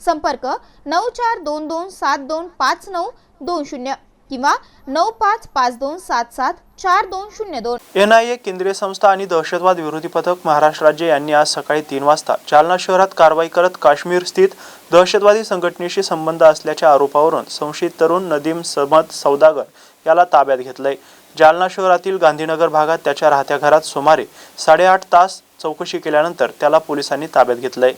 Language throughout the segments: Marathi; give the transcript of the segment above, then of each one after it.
संपर्क नऊ चार दोन दोन सात दोन पाच नऊ दोन शून्य किंवा नऊ पाच पाच दोन सात सात चार दोन शून्य दोन. एन आय ए केंद्रीय संस्था आणि दहशतवाद विरोधी पथक महाराष्ट्र राज्य यांनी आज सकाळी तीन वाजता जालना शहरात कारवाई करत काश्मीर स्थित दहशतवादी संघटनेशी संबंध असल्याच्या आरोपावरून संशयित तरुण नदीम समद सौदागर याला ताब्यात घेतलंय. जालना शहरातील गांधीनगर भागात त्याच्या राहत्या घरात सुमारे साडेआठ तास चौकशी केल्यानंतर त्याला पोलिसांनी ताब्यात घेतलंय.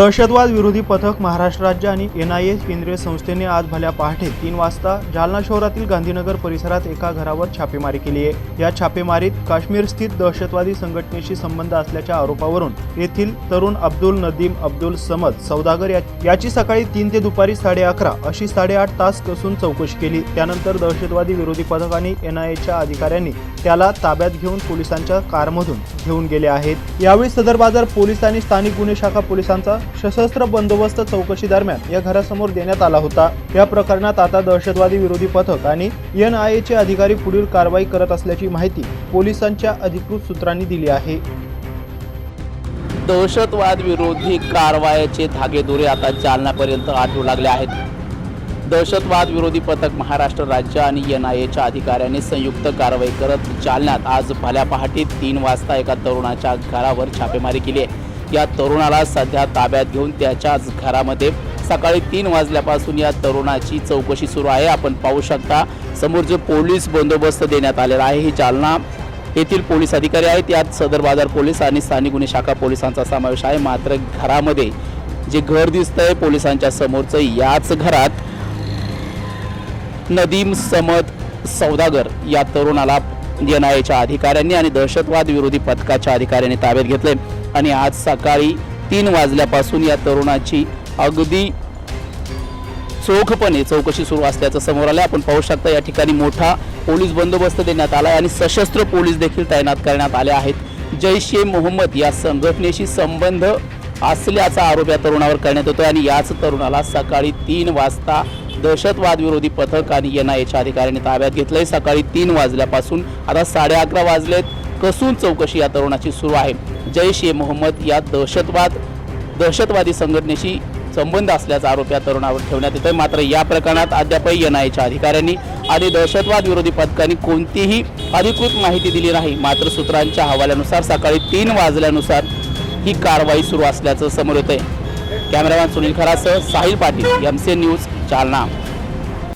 दहशतवाद विरोधी पथक महाराष्ट्र राज्य आणि एन आय ए केंद्रीय संस्थेने आज भल्या पहाटे तीन वाजता जालना शहरातील गांधीनगर परिसरात एका घरावर छापेमारी केली आहे. या छापेमारीत काश्मीर स्थित दहशतवादी संघटनेशी संबंध असल्याच्या आरोपावरून येथील तरुण अब्दुल नदीम अब्दुल समद सौदागर या- याची सकाळी तीन ते दुपारी साडे अकरा अशी साडेआठ तास कसून चौकशी केली. त्यानंतर दहशतवादी विरोधी पथक आणि एन आय एच्या अधिकाऱ्यांनी त्याला ताब्यात घेऊन पोलिसांच्या कारमधून घेऊन गेले आहेत. यावेळी सदर बाजार पोलीस आणि स्थानिक गुन्हे शाखा पोलिसांचा सशस्त्र बंदोबस्त चौकशी दरम्यान या घरासमोर देण्यात आला होता. या प्रकरणात आता दहशतवादी विरोधी पथक आणि एन आय एचे अधिकारी पुढील कारवाई करत असल्याची माहिती पोलिसांच्या अधिकृत सूत्रांनी दिली आहे. दहशतवाद विरोधी कारवायाचे धागेदोरे आता जालनापर्यंत आढळू लागले आहेत. दहशतवाद विरोधी पथक महाराष्ट्र राज्य आणि एन आय एच्या अधिकाऱ्यांनी संयुक्त कारवाई करत जालन्यात आज भल्या पहाटे तीन वाजता एका तरुणाच्या घरावर छापेमारी केली आहे. या तरुणाला सध्या ताब्यात घेऊन त्याच्याच घरामध्ये सकाळी तीन वाजल्यापासून या तरुणाची चौकशी सुरू आहे. आपण पाहू शकता समोर जो पोलीस बंदोबस्त देण्यात आलेला आहे ही जालना येथील पोलीस अधिकारी आहेत. यात सदर बाजार पोलीस आणि स्थानिक गुन्हे शाखा पोलिसांचा समावेश आहे. मात्र घरामध्ये जे घर दिसतंय पोलिसांच्या समोरचं याच घरात नदीम समद सौदागर या तरुणाला एन आय एच्या अधिकाऱ्यांनी आणि दहशतवाद विरोधी पथकाच्या अधिकाऱ्यांनी ताब्यात घेतले आणि आज सकाळी तीन वाजल्यापासून या तरुणाची अगदी चोखपणे चौकशी सुरू असल्याचं समोर आलं आपण पाहू शकता या ठिकाणी मोठा पोलीस बंदोबस्त देण्यात आला आहे आणि सशस्त्र पोलीस देखील तैनात करण्यात आले आहेत. जैश ए मोहम्मद या संघटनेशी संबंध असल्याचा आरोप या तरुणावर करण्यात येतो आणि याच तरुणाला सकाळी तीन वाजता दहशतवाद विरोधी पथक आणि एन आय एच्या अधिकाऱ्यांनी ताब्यात घेतलंय. सकाळी तीन वाजल्यापासून आता साडे अकरा वाजलेत. कसून चौकशी या तरुणाची सुरू आहे? जैश ए मोहम्मद या दहशतवाद दहशतवादी संघटनेशी संबंध असल्याचा आरोप या तरुणावर ठेवण्यात येतोय. मात्र या प्रकरणात अद्यापही एन आय एच्या अधिकाऱ्यांनी आणि दहशतवाद विरोधी पथकांनी कोणतीही अधिकृत माहिती दिली नाही. मात्र सूत्रांच्या हवाल्यानुसार सकाळी तीन वाजल्यानुसार ही कारवाई सुरू असल्याचं समोर आहे cameraman Sunil खरासह Sahil Patil M C news Jalna.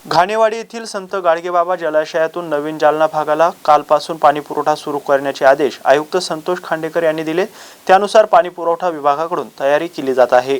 Ghanewadi येथील संत गाडगेबाबा जलाशयातून नवीन जालना भागाला कालपासून पाणीपुरवठा सुरू करण्याचे आदेश आयुक्त संतोष खांडेकर यांनी दिले. त्यानुसार पाणीपुरवठा विभागाकडून तयारी केली जात आहे.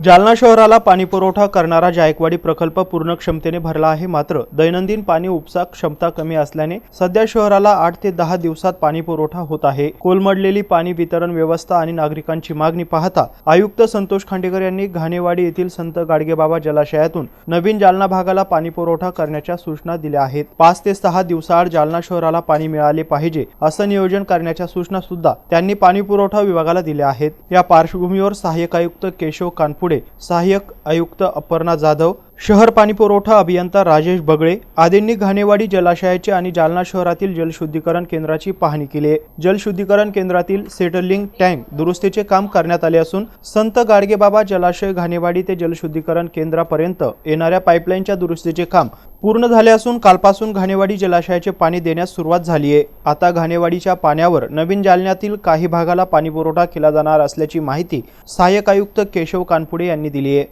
जालना शहराला पाणी पुरवठा करणारा जायकवाडी प्रकल्प पूर्ण क्षमतेने भरला आहे. मात्र दैनंदिन पाणी उपसा क्षमता कमी असल्याने सध्या शहराला आठ ते दहा दिवसात पाणी पुरवठा होत आहे. कोलमडलेली पाणी वितरण व्यवस्था आणि नागरिकांची मागणी पाहता आयुक्त संतोष खांडेकर यांनी घाणेवाडी येथील संत गाडगेबाबा जलाशयातून नवीन जालना भागाला पाणी पुरवठा करण्याच्या सूचना दिल्या आहेत. पाच ते सहा दिवसाआड जालना शहराला पाणी मिळाले पाहिजे असं नियोजन करण्याच्या सूचना सुद्धा त्यांनी पाणी पुरवठा विभागाला दिल्या आहेत. या पार्श्वभूमीवर सहाय्यक आयुक्त केशव कानपूर पुढे सहाय्यक आयुक्त अपर्णा जाधव शहर पाणी पुरवठा अभियंता राजेश बगळे आदींनी घाणेवाडी जलाशयाची आणि जालना शहरातील जलशुद्धीकरण केंद्राची पाहणी केली आहे. जलशुद्धीकरण केंद्रातील सेटलिंग टँक दुरुस्तीचे काम करण्यात आले असून संत गाडगेबाबा जलाशय घाणेवाडी ते जलशुद्धीकरण केंद्रापर्यंत येणाऱ्या पाईपलाईनच्या दुरुस्तीचे काम पूर्ण झाले असून कालपासून घाणेवाडी जलाशयाचे पाणी देण्यास सुरुवात झाली आहे. आता घाणेवाडीच्या पाण्यावर नवीन जालन्यातील काही भागाला पाणीपुरवठा केला जाणार असल्याची माहिती सहाय्यक आयुक्त केशव कानपुडे यांनी दिली आहे.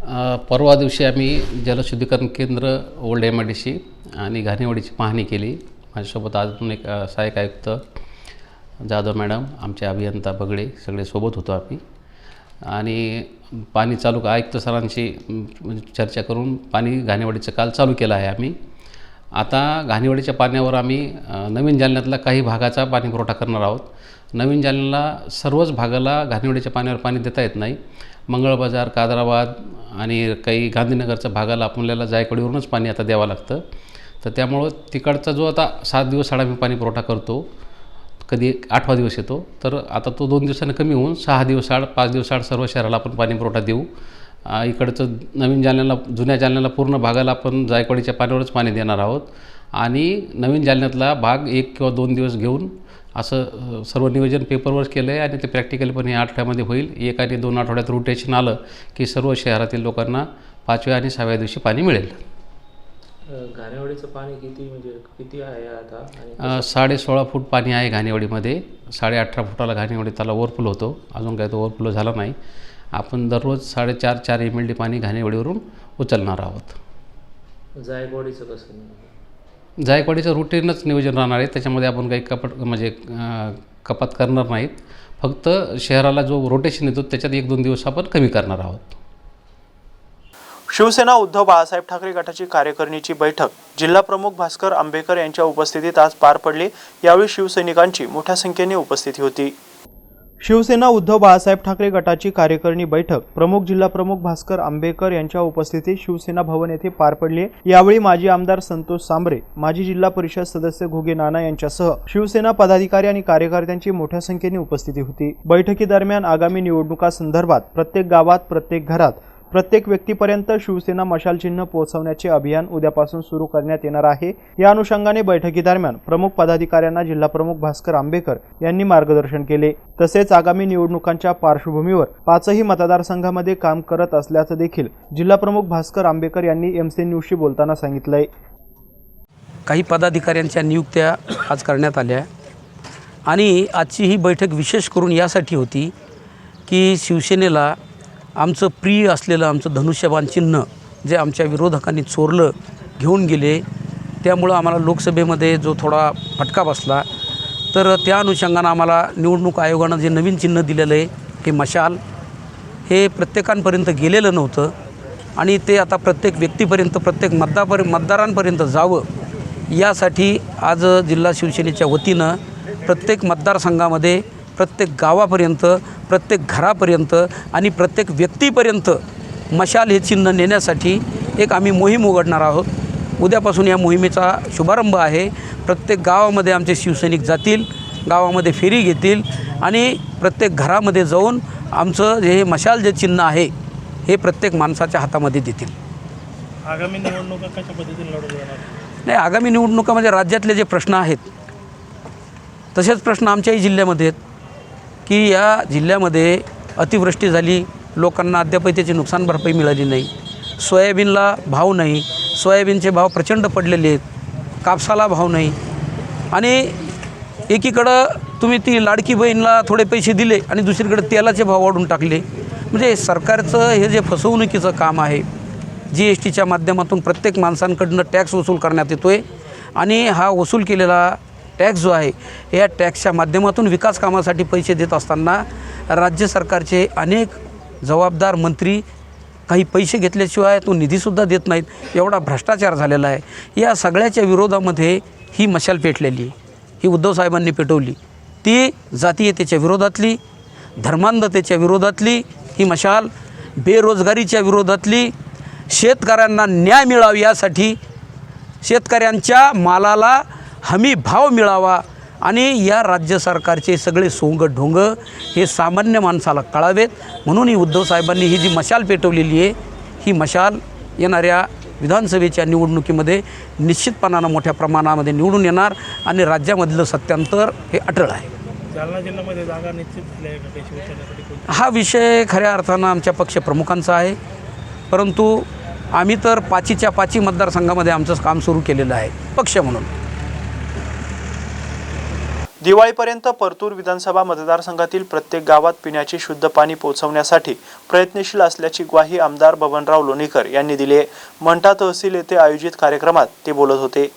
परवा दिवशी आम्ही जलशुद्धीकरण केंद्र old M I D C आणि घाणेवाडीची पाहणी केली. माझ्यासोबत अजून एक सहाय्यक आयुक्त जाधव मॅडम आमचे अभियंता बगडे सगळे सोबत होतो आम्ही. आणि पाणी चालू आयुक्त सरांशी म्हणजे चर्चा करून पाणी घाणेवाडीचं काल चालू केलं आहे आम्ही. आता घाणेवाडीच्या पाण्यावर आम्ही नवीन जालन्यातला काही भागाचा पाणी पुरवठा करणार आहोत. नवीन जालन्याला सर्वच भागाला घाणेवाडीच्या पाण्यावर पाणी देता येत नाही. मंगळ बाजार कादराबाद आणि काही गांधीनगरच्या भागाला आपल्याला जायकवाडीवरूनच पाणी आता द्यावं लागतं. तर त्यामुळं तिकडचा जो आता सात दिवस आड आम्ही पाणी पुरवठा करतो कधी आठवा दिवस येतो तर आता तो दोन दिवसानं कमी होऊन सहा दिवस आड पाच दिवस आड सर्व शहराला आपण पाणी पुरवठा देऊ. इकडचं नवीन जालन्याला जुन्या जालन्याला पूर्ण भागाला आपण जायकवाडीच्या पाण्यावरच पाणी देणार आहोत. आणि नवीन जालन्यातला भाग एक किंवा दोन दिवस घेऊन असं सर्व नियोजन पेपरवर केलं आहे आणि ते प्रॅक्टिकली पण या आठवड्यामध्ये होईल. एक आणि दोन आठवड्यात रोटेशन आलं की सर्व शहरातील लोकांना पाचव्या आणि सहाव्या दिवशी पाणी मिळेल. घाणेवाडीचं पाणी किती म्हणजे किती आहे आता? साडे सोळा फूट पाणी आहे घाणेवाडीमध्ये. साडे अठरा फुटाला घाणेवाडी त्याला ओव्हरफ्लो होतो. अजून काही तो ओव्हरफ्लो झाला नाही. आपण दररोज साडेचार चार एम एल डी पाणी घाणेवाडीवरून उचलणार आहोत. जायकवाडीचं कसं? जायकवाडीचं रुटीनच नियोजन राहणार आहे. त्याच्यामध्ये आपण काही कपट म्हणजे कपात करणार नाहीत. फक्त शहराला जो रोटेशन येतो त्याच्यात एक दोन दिवस आपण कमी करणार आहोत. शिवसेना उद्धव बाळासाहेब ठाकरे गटाची कार्यकारिणीची बैठक. जिल्हा प्रमुख भास्कर आंबेकर यांच्या उपस्थितीत आज पार पडली. यावेळी शिवसैनिकांची मोठ्या संख्येने उपस्थिती होती. शिवसेना उद्धव बाळासाहेब ठाकरे गटाची कार्यकारिणी बैठक. प्रमुख जिल्हा प्रमुख भास्कर आंबेकर यांच्या उपस्थितीत शिवसेना भवन येथे पार पडली यावेळी माजी आमदार संतोष सांबरे माजी जिल्हा परिषद सदस्य घोगे नाना यांच्यासह शिवसेना पदाधिकारी आणि कार्यकर्त्यांची मोठ्या संख्येने उपस्थिती होती. बैठकीदरम्यान आगामी निवडणुकासंदर्भात प्रत्येक गावात प्रत्येक घरात प्रत्येक व्यक्तीपर्यंत शिवसेना मशाल चिन्ह पोहोचवण्याचे अभियान उद्यापासून सुरू करण्यात येणार आहे. या अनुषंगाने बैठकीदरम्यान प्रमुख पदाधिकाऱ्यांना जिल्हाप्रमुख भास्कर आंबेकर यांनी मार्गदर्शन केले. तसेच आगामी निवडणुकांच्या पार्श्वभूमीवर पाचही मतदारसंघामध्ये काम करत असल्याचं देखील जिल्हाप्रमुख भास्कर आंबेकर यांनी एमसी न्यूजशी बोलताना सांगितलंय. काही पदाधिकाऱ्यांच्या नियुक्त्या आज करण्यात आल्या आणि आजची ही बैठक विशेष करून यासाठी होती की शिवसेनेला आमचं प्रिय असलेलं आमचं धनुष्यबाण चिन्ह जे आमच्या विरोधकांनी चोरलं घेऊन गेले त्यामुळं आम्हाला लोकसभेमध्ये जो थोडा फटका बसला तर त्या अनुषंगानं आम्हाला निवडणूक आयोगानं जे नवीन चिन्ह दिलेलं आहे हे मशाल हे प्रत्येकांपर्यंत गेलेलं नव्हतं आणि ते आता प्रत्येक व्यक्तीपर्यंत प्रत्येक मतदापर मतदारांपर्यंत जावं यासाठी आज जिल्हा शिवसेनेच्या वतीनं प्रत्येक मतदारसंघामध्ये प्रत्येक गावापर्यंत प्रत्येक घरापर्यंत आणि प्रत्येक व्यक्तीपर्यंत मशाल हे चिन्ह नेण्यासाठी एक आम्ही मोहीम उघडणार आहोत. उद्यापासून या मोहिमेचा शुभारंभ आहे. प्रत्येक गावामध्ये आमचे शिवसैनिक जातील गावामध्ये फेरी घेतील आणि प्रत्येक घरामध्ये जाऊन आमचं जे हे मशाल जे चिन्ह आहे हे प्रत्येक माणसाच्या हातामध्ये देतील. आगामी निवडणुका कशा पद्धतीने लढवल्या जाणार? नाही आगामी निवडणुकामध्ये राज्यातले जे प्रश्न आहेत तसेच प्रश्न आमच्याही जिल्ह्यामध्ये आहेत. की या जिल्ह्यामध्ये अतिवृष्टी झाली लोकांना अद्यापही त्याची नुकसान भरपाई मिळाली नाही सोयाबीनला भाव नाही सोयाबीनचे भाव प्रचंड पडलेले आहेत कापसाला भाव नाही. आणि एकीकडं तुम्ही ती लाडकी बहीणला थोडे पैसे दिले आणि दुसरीकडे तेलाचे भाव वाढून टाकले. म्हणजे सरकारचं हे जे फसवणुकीचं काम आहे जी एस टीच्या माध्यमातून प्रत्येक माणसांकडनं टॅक्स वसूल करण्यात येतो आहे आणि हा वसूल केलेला टॅक्स जो आहे या टॅक्सच्या माध्यमातून विकास कामासाठी पैसे देत असताना राज्य सरकारचे अनेक जबाबदार मंत्री काही पैसे घेतल्याशिवाय तो निधीसुद्धा देत नाहीत एवढा भ्रष्टाचार झालेला आहे. या सगळ्याच्या विरोधामध्ये ही मशाल पेटलेली आहे. ही उद्धव साहेबांनी पेटवली. ती जातीयतेच्या विरोधातली धर्मांधतेच्या विरोधातली ही मशाल बेरोजगारीच्या विरोधातली शेतकऱ्यांना न्याय मिळावी यासाठी शेतकऱ्यांच्या मालाला हमी भाव मिळावा आणि या राज्य सरकारचे सगळे सोंग ढोंग हे सामान्य माणसाला कळावेत. म्हणून ही उद्धव साहेबांनी ही जी मशाल पेटवलेली आहे ही मशाल येणाऱ्या विधानसभेच्या निवडणुकीमध्ये निश्चितपणानं मोठ्या प्रमाणामध्ये निवडून येणार आणि राज्यामधलं सत्यांतर हे अटळ आहे. जालना जिल्ह्यामध्ये जागा निश्चित हा विषय खऱ्या अर्थानं आमच्या पक्षप्रमुखांचा आहे. परंतु आम्ही तर पाचीच्या पाची मतदारसंघामध्ये आमचं काम सुरू केलेलं आहे पक्ष म्हणून. दिवाळीपर्यंत परतूर विधानसभा मतदारसंघातील प्रत्येक गावात पिण्याचे शुद्ध पाणी पोहोचवण्यासाठी प्रयत्नशील असल्याची ग्वाही आमदार बबनराव लोणीकर यांनी दिली आहे. मंठा तहसील येथे आयोजित कार्यक्रमात ते बोलत होते.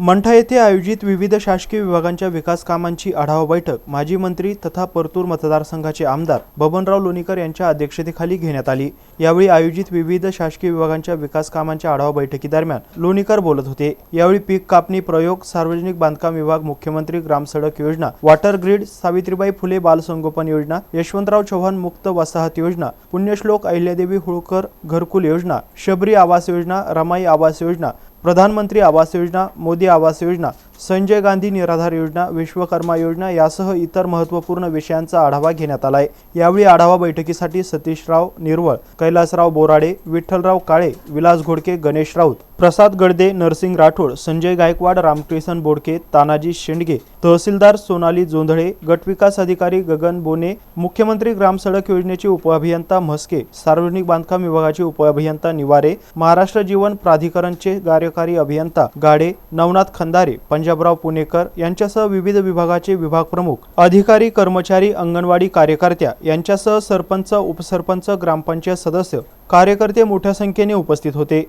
मंठा येथे आयोजित विविध शासकीय विभागांच्या विकास कामांची आढावा बैठक माजी मंत्री तथा परतूर मतदारसंघाचे आमदार बबनराव लोणीकर यांच्या अध्यक्षतेखाली घेण्यात आली. यावेळी आयोजित विविध शासकीय विभागांच्या विकास कामांच्या आढावा बैठकीदरम्यान लोणीकर बोलत होते. यावेळी पीक कापणी प्रयोग सार्वजनिक बांधकाम विभाग मुख्यमंत्री ग्रामसडक योजना वॉटर ग्रीड सावित्रीबाई फुले बालसंगोपन योजना यशवंतराव चव्हाण मुक्त वसाहत योजना पुण्यश्लोक अहिल्यादेवी होळकर घरकुल योजना शबरी आवास योजना रमाई आवास योजना प्रधानमंत्री आवास योजना मोदी आवास योजना संजय गांधी निराधार योजना विश्वकर्मा योजना यासह इतर महत्त्वपूर्ण विषयांचा आढावा घेण्यात आला आहे यावेळी आढावा बैठकीसाठी सतीशराव निर्वळ कैलासराव बोराडे विठ्ठलराव काळे विलास घोडके गणेश राऊत प्रसाद गडदे नरसिंग राठोड संजय गायकवाड रामकृष्ण बोडके तानाजी शेंडगे तहसीलदार सोनाली जोंधळे गटविकास अधिकारी गगन बोने मुख्यमंत्री ग्रामसडक योजनेचे उपअभियंता म्हस्के सार्वजनिक बांधकाम विभागाचे उपअभियंता निवारे महाराष्ट्र जीवन प्राधिकरणचे कार्यकारी अभियंता गाडे नवनाथ खंदारे पंजाबराव पुणेकर यांच्यासह विविध विभागाचे विभाग प्रमुख अधिकारी कर्मचारी अंगणवाडी कार्यकर्त्या यांच्यासह सरपंच उपसरपंच ग्रामपंचायत सदस्य कार्यकर्ते मोठ्या संख्येने उपस्थित होते.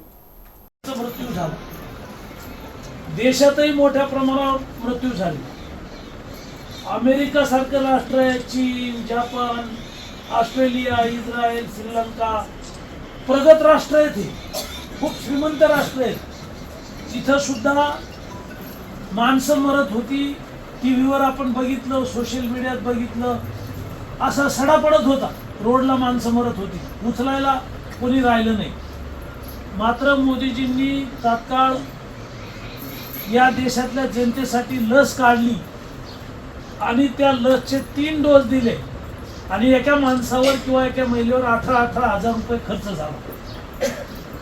देशातही मोठ्या प्रमाणावर मृत्यू झाले. अमेरिका सारखं राष्ट्र आहे चीन जपान ऑस्ट्रेलिया इस्रायल श्रीलंका. प्रगत राष्ट्र आहेत हे खूप श्रीमंत राष्ट्र आहेत. तिथं सुद्धा माणसं मरत होती. टी व्हीवर आपण बघितलं सोशल मीडियात बघितलं. असा सडा पडत होता. रोडला माणसं मरत होती. उचलायला कोणी राहिलं नाही. मात्र मोदीजींनी तात्काळ या देशातल्या जनतेसाठी लस काढली. आणि त्या लसचे तीन डोस दिले. आणि एका माणसावर किंवा एका महिलेवर अठरा अठरा हजार रुपये खर्च झाला.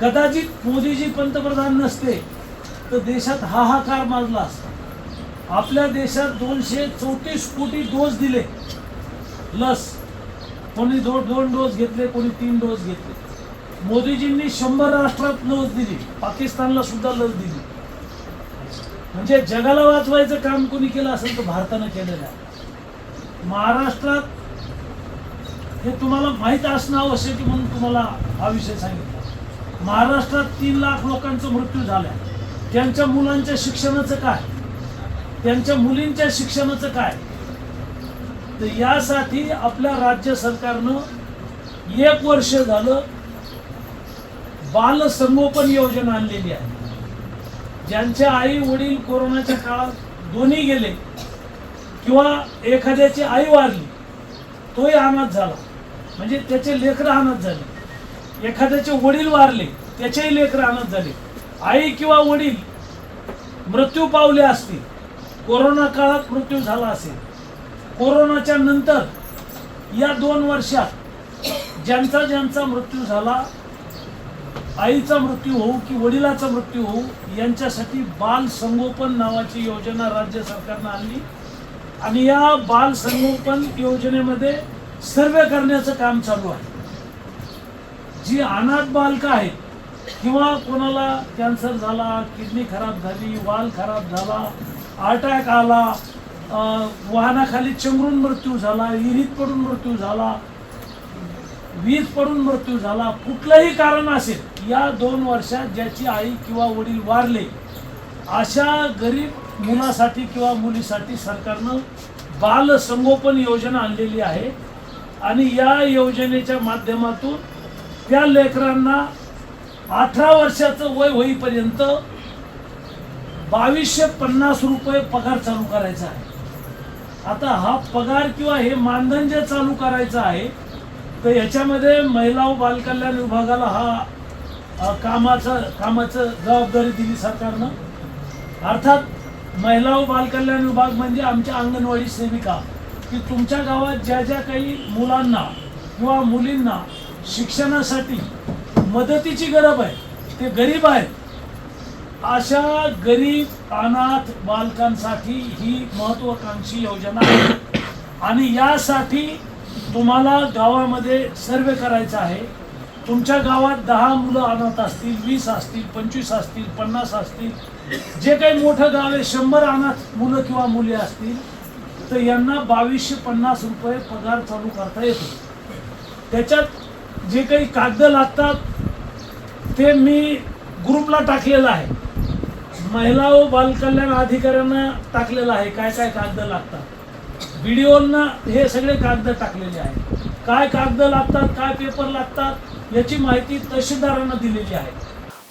कदाचित मोदीजी पंतप्रधान नसते. तर देशात हाहाकार माजला असता. आपल्या देशात दोनशे चौतीस कोटी डोस दिले. लस. कोणी दो दोन डोस घेतले कोणी तीन डोस घेतले. मोदीजींनी शंभर राष्ट्रात लस दिली. पाकिस्तानला सुद्धा लस दिली. म्हणजे जगाला वाचवायचं काम कोणी केलं असेल तर भारतानं केलेलं आहे. महाराष्ट्रात हे तुम्हाला माहीत असणं आवश्यक आहे म्हणून तुम्हाला हा विषय सांगितला. महाराष्ट्रात तीन लाख लोकांचा मृत्यू झाला त्यांच्या मुलांच्या शिक्षणाचं काय? त्यांच्या मुलींच्या शिक्षणाचं काय? तर यासाठी आपल्या राज्य सरकारनं एक वर्ष झालं बालसंगोपन योजना आणलेली आहे. ज्यांचे आई वडील कोरोनाच्या काळात दोन्ही गेले किंवा एखाद्याची आई वारली तोही अनाथ झाला. म्हणजे त्याचे लेकरं अनाथ झाले. एखाद्याचे वडील वारले त्याचेही लेकरं अनाथ झाले. आई किंवा वडील मृत्यू पावले असतील कोरोना काळात मृत्यू झाला असेल कोरोनाच्या नंतर या दोन वर्षात ज्यांचा ज्यांचा मृत्यू झाला आईचा मृत्यू होऊ की वडिलाचा मृत्यू होऊ यांच्यासाठी बाल संगोपन नावाची योजना राज्य सरकारनं आणली. आणि या बाल संगोपन योजनेमध्ये सर्वे करण्याचं काम चालू आहे. जी अनाथ बालकं आहेत किंवा कोणाला कॅन्सर झाला किडनी खराब झाली वाल खराब झाला अटॅक आला वाहनाखाली चमरून मृत्यू झाला विहिरीत पडून मृत्यू झाला वीज पडून मृत्यू झाला कुठलंही कारण असेल या दोन वर्षात ज्याची आई किंवा वडील वारले अशा गरीब मुलासाठी किंवा मुलीसाठी सरकारनं बालसंगोपन योजना आणलेली आहे. आणि या योजनेच्या माध्यमातून त्या लेकरांना अठरा वर्षाचं वय होईपर्यंत बावीसशे पन्नास रुपये पगार चालू करायचा आहे. आता हा पगार किंवा हे मानधन जे चालू करायचं आहे तर याच्यामध्ये महिला व बालकल्याण विभागाला हा कामाचं कामाचं जबाबदारी दिली सरकारनं. अर्थात महिला व बालकल्याण विभाग म्हणजे आमच्या अंगणवाडी सेविका की तुमच्या गावात ज्या ज्या काही मुलांना किंवा मुलींना शिक्षणासाठी मदतीची गरज आहे. ते गरीब आहेत. अशा गरीब अनाथ बालकांसाठी ही महत्वाकांक्षी योजना आहे. आणि यासाठी तुम्हाला गावामध्ये सर्वे करायचा आहे. तुमच्या गावात दहा मुलं अनाथ असतील वीस असतील पंचवीस असतील पन्नास असतील जे काही मोठं गाव आहे शंभर अनाथ मुलं किंवा मुली असतील तर यांना बावीसशे पन्नास रुपये पगार चालू करता येतो. त्याच्यात जे काही कागद लागतात ते मी ग्रुपला टाकलेलं आहे. महिला व बालकल्याण अधिकाऱ्यांना टाकलेलं आहे. काय काय कागद लागतात? व्हिडिओंना हे सगळे कागद टाकलेले आहेत. काय कागद लागतात? काय पेपर लागतात? याची माहिती तहसीलदारांना दिलेली आहे.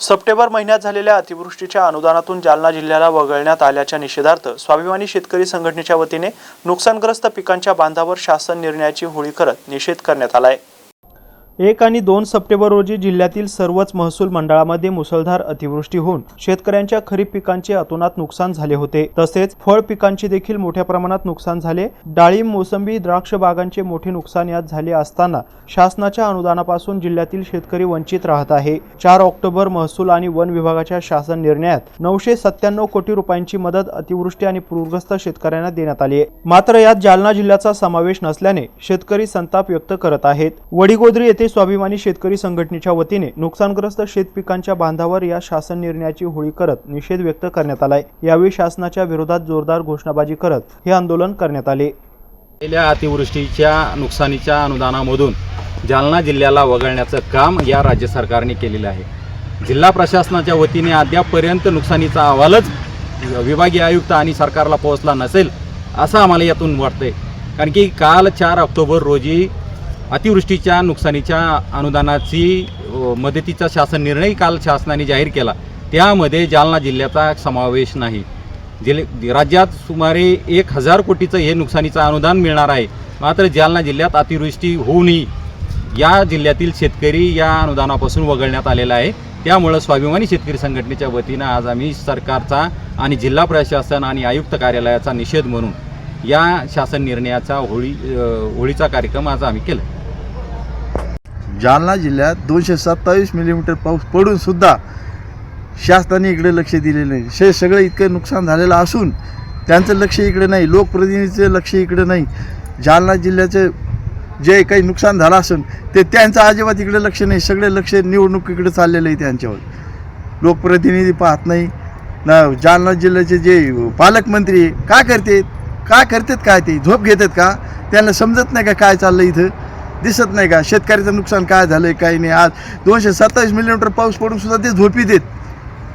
सप्टेंबर महिन्यात झालेल्या अतिवृष्टीच्या अनुदानातून जालना जिल्ह्याला वगळण्यात आल्याच्या निषेधार्थ स्वाभिमानी शेतकरी संघटनेच्या वतीने नुकसानग्रस्त पिकांच्या बांधावर शासन निर्णयाची होळी करत निषेध करण्यात आला आहे एक आणि दोन सप्टेंबर रोजी जिल्ह्यातील सर्वच महसूल मंडळामध्ये मुसळधार अतिवृष्टी होऊन शेतकऱ्यांच्या खरीप पिकांचे अतोनात नुकसान झाले होते. तसेच फळ पिकांचे देखील मोठ्या प्रमाणात नुकसान झाले. डाळिंब मोसंबी द्राक्ष बागांचे मोठे नुकसान यात झाले असताना शासनाच्या अनुदानापासून जिल्ह्यातील शेतकरी वंचित राहत आहे. चार ऑक्टोबर महसूल आणि वन विभागाच्या शासन निर्णयात नऊशे सत्त्याण्णव कोटी रुपयांची मदत अतिवृष्टी आणि पूरग्रस्त शेतकऱ्यांना देण्यात आली आहे. मात्र यात जालना जिल्ह्याचा समावेश नसल्याने शेतकरी संताप व्यक्त करत आहेत. वडीगोद्री येथे स्वाभिमानी शेतकरी संघटनेच्या वतीने नुकसानग्रस्त शेत पिकांच्या बांधावर या शासन निर्णयाची होळी करत निषेध व्यक्त करण्यात आलाय. यावेळी शासनाच्या विरोधात जोरदार घोषणाबाजी करत हे आंदोलन करण्यात आले. गेल्या अतिवृष्टीच्या नुकसानीच्या अनुदानामधून जालना जिल्ह्याला वगळण्याचं काम या राज्य सरकारने केलेलं आहे. जिल्हा प्रशासनाच्या वतीने अद्यापपर्यंत नुकसानीचा अहवालच विभागीय आयुक्त आणि सरकारला पोहोचला नसेल असं आम्हाला यातून वाटतंय. कारण की काल चार ऑक्टोबर रोजी अतिवृष्टीच्या नुकसानीच्या अनुदानाची मदतीचा शासन निर्णय काल शासनाने जाहीर केला. त्यामध्ये जालना जिल्ह्याचा समावेश नाही. जिल्हे राज्यात सुमारे एक हजार कोटीचं हे नुकसानीचं अनुदान मिळणार आहे. मात्र जालना जिल्ह्यात अतिवृष्टी होऊनही या जिल्ह्यातील शेतकरी या अनुदानापासून वगळण्यात आलेला आहे. त्यामुळं स्वाभिमानी शेतकरी संघटनेच्या वतीनं आज आम्ही सरकारचा आणि जिल्हा प्रशासन आणि आयुक्त कार्यालयाचा निषेध म्हणून या शासन निर्णयाचा होळी होळीचा कार्यक्रम आज आम्ही केला. जालना जिल्ह्यात दोनशे सत्तावीस मिलीमीटर पाऊस पडूनसुद्धा शासनाने इकडे लक्ष दिलेलं नाही. हे सगळं इतकं नुकसान झालेलं असून त्यांचं लक्ष इकडे नाही लोकप्रतिनिधीचं लक्ष इकडे नाही. जालना जिल्ह्याचं जे काही नुकसान झालं असून ते त्यांचं अजिबात इकडे लक्ष नाही. सगळे लक्ष निवडणुकीकडे चाललेलं आहे त्यांच्यावर. लोकप्रतिनिधी पाहत नाही. ना जालना जिल्ह्याचे जे पालकमंत्री काय करते? काय करतात काय ते? झोप घेतात का? त्यांना समजत नाही का काय चाललं इथं? दिसत नाही का? शेतकऱ्याचं नुकसान काय झालं आहे काही नाही? आज दोनशे सत्तावीस मिलीमीटर पाऊस पडून सुद्धा ते झोपी देत.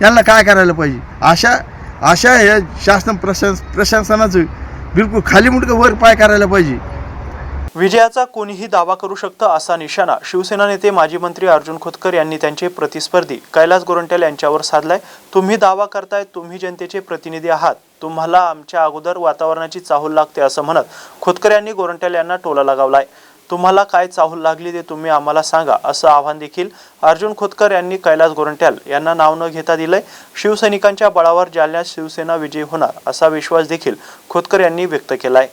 यांना काय करायला पाहिजे? अशा अशा या शासन प्रशास प्रशासनाचं बिलकुल खाली मुंडकं वर पाय करायला पाहिजे. विजयाचा कोणीही दावा करू शकतं असा निशाणा शिवसेना नेते माजी मंत्री अर्जुन खोतकर यांनी त्यांचे प्रतिस्पर्धी कैलास गोरंट्याल यांच्यावर साधलाय. तुम्ही दावा करताय तुम्ही जनतेचे प्रतिनिधी आहात. तुम्हाला आमच्या अगोदर वातावरणाची चाहूल लागते असं म्हणत खोतकर यांनी गोरंट्याल यांना टोला लगावलाय. तुम्हाला काय चाहूल लागली ते तुम्ही आम्हाला सांगा असं आव्हान देखील अर्जुन खोतकर यांनी कैलास गोरंट्याल यांना नाव न घेता दिलंय. शिवसैनिकांच्या बळावर जालन्यात शिवसेना विजयी होणार असा विश्वास देखील खोतकर यांनी व्यक्त केलाय.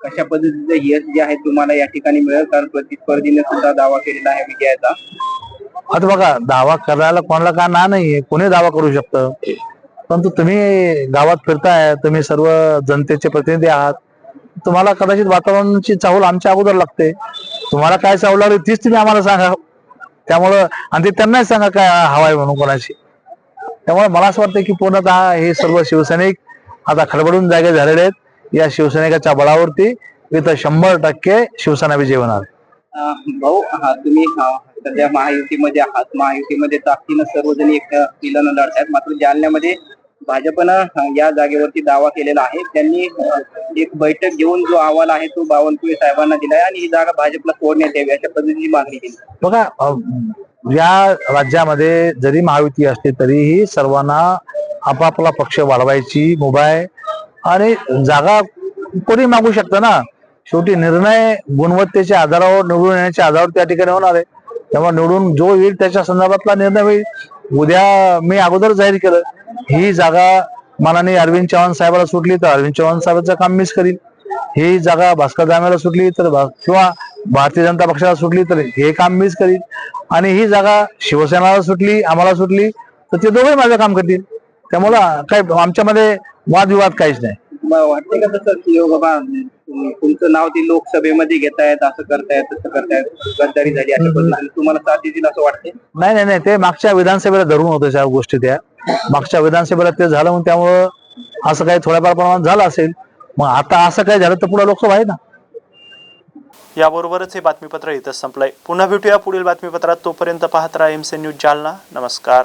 कशा पद्धतीचं यश जे आहे तुम्हाला या ठिकाणी मिळेल? कारण प्रतिस्पर्धीने सुद्धा दावा केलेला आहे विजयाचा. आता बघा दावा करायला कोणाला का ना नाहीये कोणी दावा करू शकतं? परंतु तुम्ही गावात फिरताय तुम्ही सर्व जनतेचे प्रतिनिधी आहात. तुम्हाला कदाचित वातावरणाची चाहूल आमच्या अगोदर लागते. तुम्हाला काय चाहूल लागली तीच तुम्ही आम्हाला सांगा. त्यामुळं आणि ते त्यांनाच सांगा काय हवाय म्हणून कोणाशी त्यामुळे मला असं वाटतं की पूर्णतः हे सर्व शिवसैनिक आता खडबडून जागे झालेले आहेत. या शिवसैनिकाच्या बळावरती इथं शंभर टक्के शिवसेना विजय होणार. भाऊ हा तुम्ही हा, सध्या महायुतीमध्ये आहात. महायुतीमध्ये ताकदीनं सर्वजण एक पिलानं लढतायत मात्र जालन्यामध्ये भाजपनं या जागेवरती दावा केलेला आहे. त्यांनी एक बैठक घेऊन जो अहवाल आहे तो बावनकुळे साहेबांना दिलाय आणि ही जागा भाजपला सोडण्यात यावी अशा पद्धतीची मागणी केली. बघा या राज्यामध्ये जरी महायुती असते तरीही सर्वांना आपापला पक्ष वाढवायची मुभाय आणि जागा कोणी मागू शकतं ना? शेवटी निर्णय गुणवत्तेच्या आधारावर निवडून येण्याच्या आधारावर त्या ठिकाणी होणार आहे. त्यामुळे निवडून जो येईल त्याच्या संदर्भातला निर्णय होईल. उद्या मी अगोदर जाहीर केलं ही जागा मानाने अरविंद चव्हाण साहेबाला सुटली तर अरविंद चव्हाण साहेबांचं काम मिस करील ही जागा भास्कर दामेला सुटली तर भा- किंवा भारतीय जनता पक्षाला सुटली तर हे काम मिस करील आणि ही जागा शिवसेनाला सुटली आम्हाला सुटली तर ते दोघे माझं काम करतील. त्यामुळं काय आमच्यामध्ये वादविवाद काहीच नाही. तुमचं नाव ती लोकसभेमध्ये घेतायत असं करतायत तसं करतायत गद्दारी झाली अशा पद्धतीने. तुम्हाला साथ देतील असं वाटते नाही नाही नाही ते मागच्या विधानसभेला धरून होतं त्या गोष्टी त्या. मागच्या विधानसभेला ते झालं म्हणून त्यामुळं असं काही थोड्याफार प्रमाणात झालं असेल. मग आता असं काही झालं तर पुढे लोकसभा आहे ना. याबरोबरच हे बातमीपत्र इथंच संपलंय. पुन्हा भेटूया पुढील बातमीपत्रात. तोपर्यंत पाहत राहा एम न्यूज जालना. नमस्कार.